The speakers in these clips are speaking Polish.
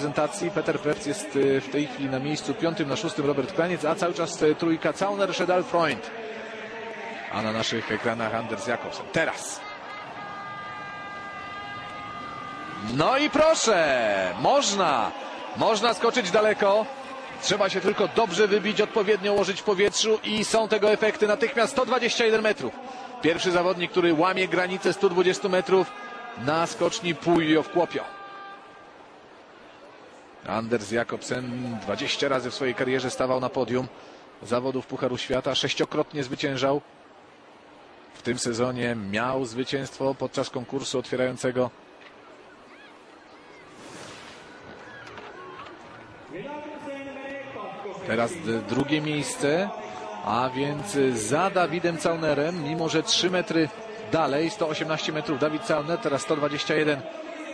reprezentacji. Peter Prepc jest y, w tej chwili na miejscu piątym, na szóstym Robert Klaniec, a cały czas y, trójka Cauner, Szedal, Freund. A na naszych ekranach Anders Jakobsen. Teraz. No i proszę, można, można skoczyć daleko. Trzeba się tylko dobrze wybić, odpowiednio ułożyć w powietrzu i są tego efekty. Natychmiast 121 metrów. Pierwszy zawodnik, który łamie granicę 120 metrów na skoczni Pujo w Kłopio. Anders Jakobsen 20 razy w swojej karierze stawał na podium zawodów Pucharu Świata, sześciokrotnie zwyciężał. W tym sezonie miał zwycięstwo podczas konkursu otwierającego Teraz drugie miejsce, a więc za Dawidem Caunerem, mimo że 3 metry dalej, 118 metrów Dawid Cauner, teraz 121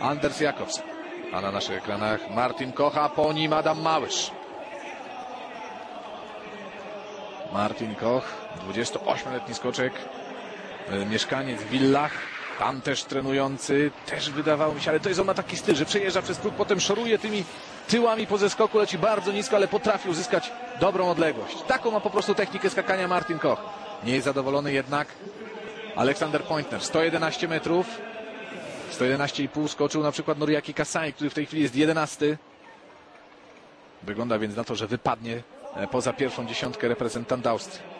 Anders Jakobsen. A na naszych ekranach Martin Kocha, po nim Adam Małysz. Martin Koch, 28-letni skoczek, e, mieszkaniec w Villach, tam też trenujący, też wydawało mi się, ale to jest on ma taki styl, że przejeżdża przez próg, potem szoruje tymi tyłami po zeskoku, leci bardzo nisko, ale potrafi uzyskać dobrą odległość. Taką ma po prostu technikę skakania Martin Koch. Nie jest zadowolony jednak Aleksander Pointner, 111 metrów, 111,5 skoczył na przykład Noriaki Kasai, który w tej chwili jest 11. Wygląda więc na to, że wypadnie e, poza pierwszą dziesiątkę reprezentant Austrii.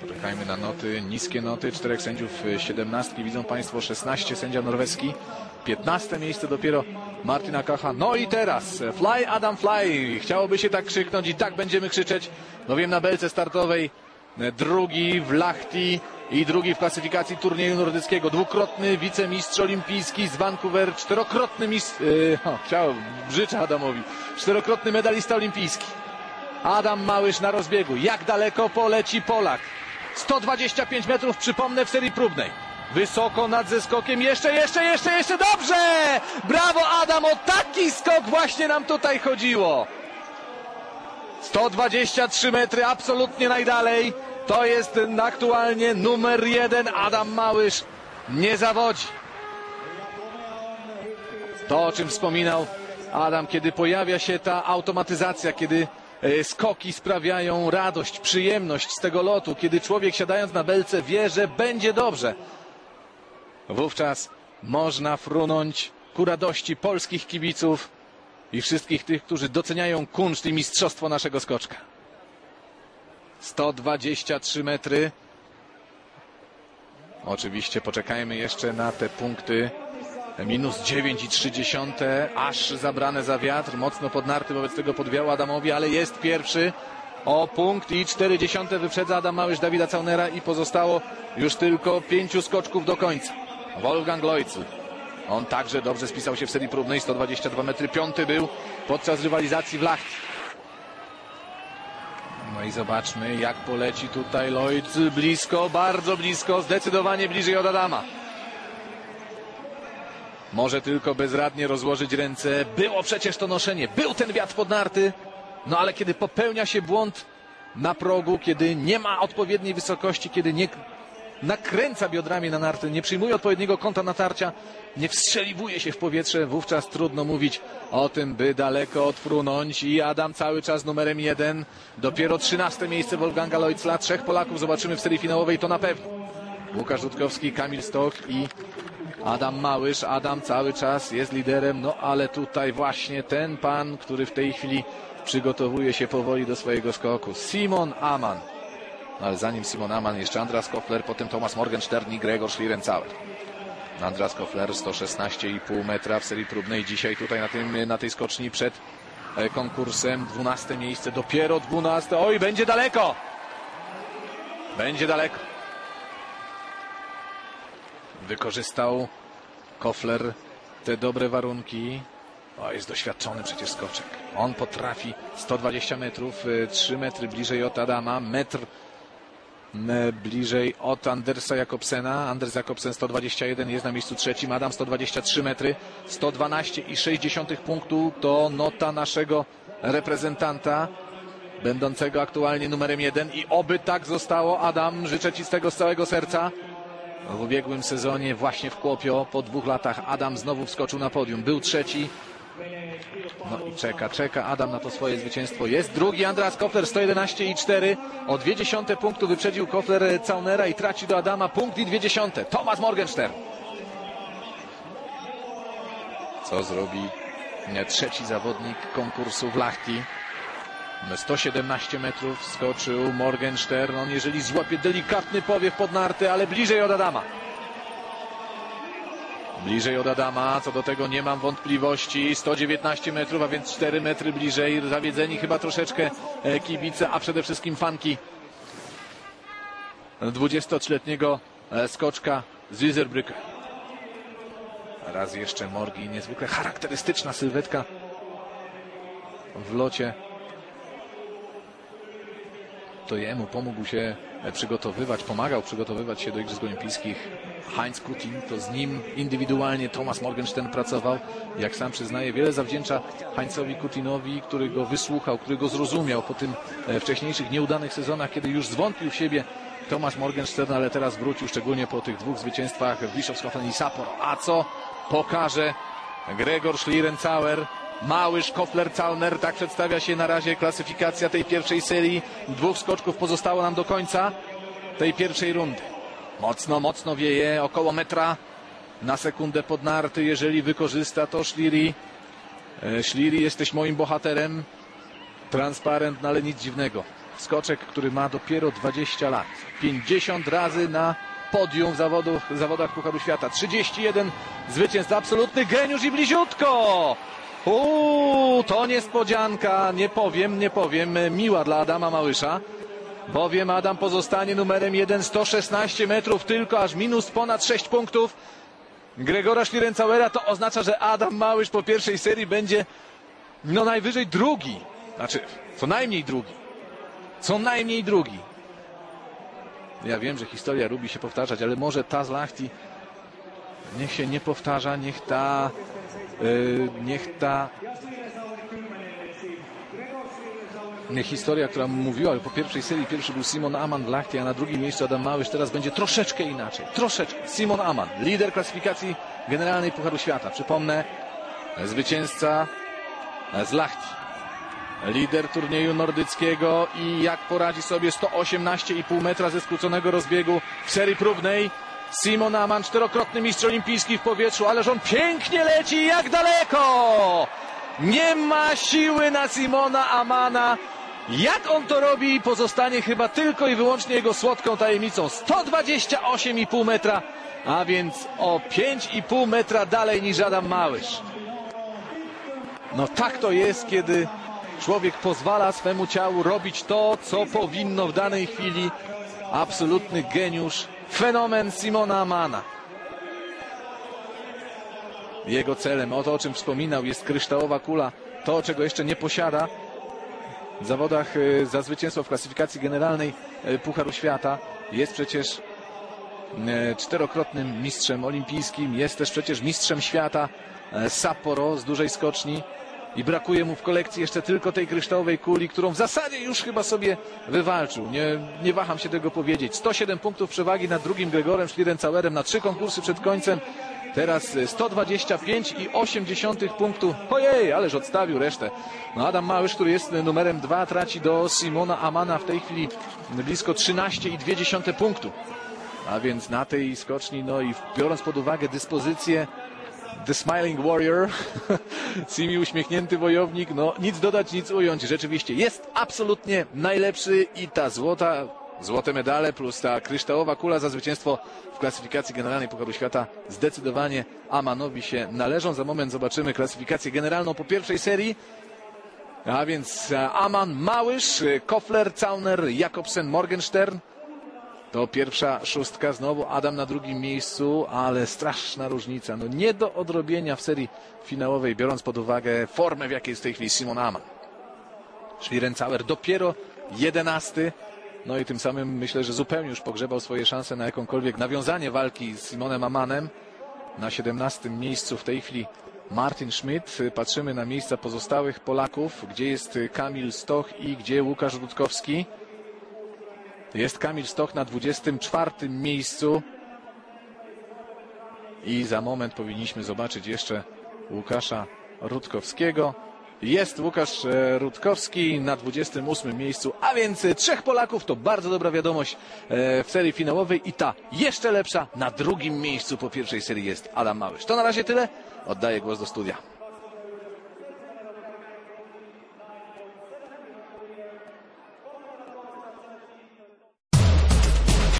Poczekajmy na noty, niskie noty, czterech sędziów, y, siedemnastki, widzą Państwo, 16, sędzia norweski, 15 miejsce dopiero Martina Kacha. No i teraz, e, fly Adam fly, chciałoby się tak krzyknąć i tak będziemy krzyczeć, no wiem na belce startowej, e, drugi w Lahti i drugi w klasyfikacji turnieju nordyckiego, dwukrotny wicemistrz olimpijski z Vancouver, czterokrotny mistrz, yy, o, chciałem, życzę Adamowi, czterokrotny medalista olimpijski. Adam Małysz na rozbiegu. Jak daleko poleci Polak? 125 metrów, przypomnę, w serii próbnej. Wysoko nad zeskokiem. Jeszcze, jeszcze, jeszcze, jeszcze. Dobrze! Brawo, Adam! O taki skok właśnie nam tutaj chodziło. 123 metry, absolutnie najdalej. To jest aktualnie numer jeden. Adam Małysz nie zawodzi. To, o czym wspominał Adam, kiedy pojawia się ta automatyzacja, kiedy E, skoki sprawiają radość, przyjemność z tego lotu, kiedy człowiek siadając na belce wie, że będzie dobrze. Wówczas można frunąć ku radości polskich kibiców i wszystkich tych, którzy doceniają kunszt i mistrzostwo naszego skoczka. 123 metry. Oczywiście poczekajmy jeszcze na te punkty Minus 9,3, aż zabrane za wiatr, mocno podnarty, wobec tego podwiał Adamowi, ale jest pierwszy o punkt i 4,4 wyprzedza Adam Małysz Dawida Caunera i pozostało już tylko pięciu skoczków do końca. Wolfgang Leutzel. On także dobrze spisał się w serii próbnej, 122 metry, piąty był podczas rywalizacji w Lachti. No i zobaczmy, jak poleci tutaj Leutzel. Blisko, bardzo blisko, zdecydowanie bliżej od Adama. Może tylko bezradnie rozłożyć ręce. Było przecież to noszenie, był ten wiatr pod narty. No ale kiedy popełnia się błąd na progu, kiedy nie ma odpowiedniej wysokości, kiedy nie nakręca biodrami na narty, nie przyjmuje odpowiedniego kąta natarcia, nie wstrzeliwuje się w powietrze, wówczas trudno mówić o tym, by daleko odfrunąć. I Adam cały czas numerem jeden. Dopiero 13 miejsce Wolfganga Leutzla. Trzech Polaków zobaczymy w serii finałowej, to na pewno. Łukasz Rutkowski, Kamil Stok i Adam Małysz, Adam cały czas jest liderem, no ale tutaj właśnie ten pan, który w tej chwili przygotowuje się powoli do swojego skoku. Simon Aman. No ale zanim Simon Aman, jeszcze Andras Kofler, potem Thomas Morgenstern i Gregor Schlierencauer. Andras Kofler 116,5 metra w serii próbnej dzisiaj tutaj na, tym, na tej skoczni przed e, konkursem. 12 miejsce, dopiero 12. Oj, będzie daleko! Będzie daleko wykorzystał Kofler te dobre warunki. O, jest doświadczony przecież skoczek. On potrafi 120 metrów, 3 y, metry bliżej od Adama, metr bliżej od Andersa Jakobsena. Anders Jakobsen 121 jest na miejscu trzecim, Adam 123 metry, 112,6 punktu to nota naszego reprezentanta, będącego aktualnie numerem jeden i oby tak zostało. Adam, życzę Ci z tego z całego serca. w ubiegłym sezonie właśnie w Kłopio. Po dwóch latach Adam znowu wskoczył na podium. Był trzeci. No i czeka, czeka Adam na to swoje zwycięstwo. Jest drugi Andreas Kofler 111 i 4. O dwie dziesiąte punktu wyprzedził Kofler Caunera i traci do Adama punkt i dwie dziesiąte. Thomas Morgenstern. Co zrobi e, trzeci zawodnik konkursu w Lachti? 117 metrów skoczył Morgenstern. On jeżeli złapie delikatny powiew pod narty, ale bliżej od Adama. Bliżej od Adama, co do tego nie mam wątpliwości. 119 metrów, a więc 4 metry bliżej. Zawiedzeni chyba troszeczkę e, kibice, a przede wszystkim fanki 23-letniego e, skoczka z Wieserbrücke. Raz jeszcze Morgi, niezwykle charakterystyczna sylwetka w locie. To jemu pomógł się przygotowywać, pomagał przygotowywać się do Igrzysk Olimpijskich Heinz Kutin, to z nim indywidualnie Thomas Morgenstern pracował. Jak sam przyznaje, wiele zawdzięcza Heinzowi Kutinowi, który go wysłuchał, który go zrozumiał po tym e, wcześniejszych nieudanych sezonach, kiedy już zwątpił w siebie Thomas Morgenstern, ale teraz wrócił szczególnie po tych dwóch zwycięstwach w Bischofshofen i Sapporo. A co pokaże Gregor Schlierenzauer? Małysz, Kofler, Zauner, tak przedstawia się na razie klasyfikacja tej pierwszej serii. Dwóch skoczków pozostało nam do końca tej pierwszej rundy. Mocno, mocno wieje, około metra na sekundę pod narty. Jeżeli wykorzysta to Szliri. E, Szliri, jesteś moim bohaterem. Transparent, no ale nic dziwnego. Skoczek, który ma dopiero 20 lat. 50 razy na podium w zawodach, zawodach Pucharu Świata. 31 zwycięstw, absolutny geniusz i bliziutko! Uuu, to niespodzianka, nie powiem, nie powiem, miła dla Adama Małysza, bowiem Adam pozostanie numerem 1, 116 metrów tylko, aż minus ponad 6 punktów. Gregora Schlierencauera to oznacza, że Adam Małysz po pierwszej serii będzie no najwyżej drugi, znaczy co najmniej drugi, co najmniej drugi. Ja wiem, że historia lubi się powtarzać, ale może ta z Lachti niech się nie powtarza, niech ta niech ta historia, która mówiła po pierwszej serii, pierwszy był Simon Aman Lachti, a na drugim miejscu Adam Małysz, teraz będzie troszeczkę inaczej. Troszeczkę. Simon Aman, lider klasyfikacji generalnej Pucharu Świata. Przypomnę, zwycięzca z Lachti. Lider turnieju nordyckiego i jak poradzi sobie 118,5 metra ze skróconego rozbiegu w serii próbnej. Simon Aman, czterokrotny mistrz olimpijski w powietrzu, ależ on pięknie leci, jak daleko! Nie ma siły na Simona Amana. Jak on to robi, pozostanie chyba tylko i wyłącznie jego słodką tajemnicą. 128,5 metra, a więc o 5,5 metra dalej niż Adam Małysz. No tak to jest, kiedy człowiek pozwala swemu ciału robić to, co powinno w danej chwili. Absolutny geniusz fenomen Simona Amana. Jego celem, o to o czym wspominał, jest kryształowa kula. To, czego jeszcze nie posiada w zawodach e, za zwycięstwo w klasyfikacji generalnej e, Pucharu Świata. Jest przecież e, czterokrotnym mistrzem olimpijskim, jest też przecież mistrzem świata Sapporo z dużej skoczni i brakuje mu w kolekcji jeszcze tylko tej kryształowej kuli, którą w zasadzie już chyba sobie wywalczył. Nie, nie waham się tego powiedzieć. 107 punktów przewagi nad drugim Gregorem Schlierenzauerem na trzy konkursy przed końcem. Teraz 125 i 80 punktów. Ojej, ależ odstawił resztę. No Adam Małysz, który jest numerem 2, traci do Simona Amana w tej chwili blisko 13,2 punktu. A więc na tej skoczni, no i biorąc pod uwagę dyspozycję The Smiling Warrior, Simi uśmiechnięty wojownik, no nic dodać, nic ująć. Rzeczywiście jest absolutnie najlepszy i ta złota, złote medale plus ta kryształowa kula za zwycięstwo w klasyfikacji generalnej Pucharu Świata zdecydowanie Amanowi się należą. Za moment zobaczymy klasyfikację generalną po pierwszej serii. A więc e, Aman Małysz, Kofler, Zauner, Jakobsen, Morgenstern. To pierwsza szóstka, znowu Adam na drugim miejscu, ale straszna różnica. No nie do odrobienia w serii finałowej, biorąc pod uwagę formę, w jakiej jest w tej chwili Simon Aman. Schlierencauer dopiero jedenasty. No i tym samym myślę, że zupełnie już pogrzebał swoje szanse na jakąkolwiek nawiązanie walki z Simonem Amanem. Na 17 miejscu w tej chwili Martin Schmidt. Patrzymy na miejsca pozostałych Polaków, gdzie jest Kamil Stoch i gdzie Łukasz Rutkowski. Jest Kamil Stoch na 24 miejscu. I za moment powinniśmy zobaczyć jeszcze Łukasza Rutkowskiego. Jest Łukasz e, Rutkowski na 28 miejscu, a więc trzech Polaków to bardzo dobra wiadomość e, w serii finałowej i ta jeszcze lepsza na drugim miejscu po pierwszej serii jest Adam Małysz. To na razie tyle. Oddaję głos do studia.